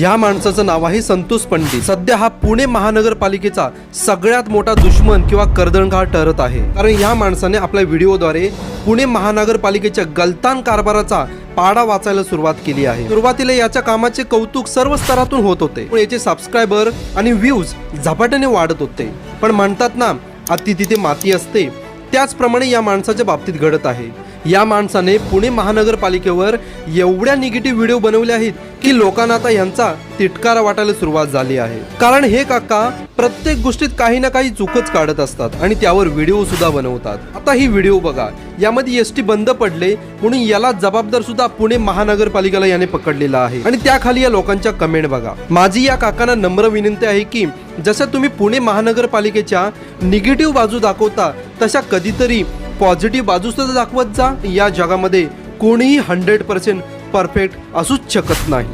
या माणसाचं नाव आहे संतोष पंडित. सध्या हा पुणे महानगरपालिकेचा सगळ्यात मोठा दुश्मन किंवा कर्दणघाळ ठरत आहे. कारण या माणसाने आपल्या व्हिडिओद्वारे पुणे महानगरपालिकेच्या गलतान कारभाराचा पाडा वाचायला सुरुवात केली आहे. सुरुवातीला याच्या कामाचे कौतुक सर्व स्तरातून होत होते. पण याचे सबस्क्रायबर आणि व्ह्यूज झपाट्याने वाढत होते. पण म्हणतात ना अति तिथे माती असते. त्याचप्रमाणे या माणसाच्या बाबतीत घडत आहे. या माणसाने पुणे महानगरपालिकेवर एवढ्या निगेटिव्ह व्हिडिओ बनवले आहेत की लोकांना आता यांचा तिटकारा वाटायला सुरुवात झाली आहे. कारण हे काका प्रत्येक गोष्टीत काही ना काही चुकच काढत असतात आणि त्यावर व्हिडिओ सुद्धा बनवतात. आता ही व्हिडिओ बघा. यामध्ये एस टी बंद पडले म्हणून याला जबाबदार सुद्धा पुणे महानगरपालिकेला याने पकडलेला आहे. आणि त्याखाली या लोकांच्या कमेंट बघा. माझी या काकांना नम्र विनंती आहे की जसं तुम्ही पुणे महानगरपालिकेच्या निगेटिव्ह बाजू दाखवता तशा कधीतरी पॉझिटिव्ह बाजू सुद्धा दाखवत जा. या जगामध्ये कोणीही हंड्रेड पर्सेंट परफेक्ट असूच शकत नाही.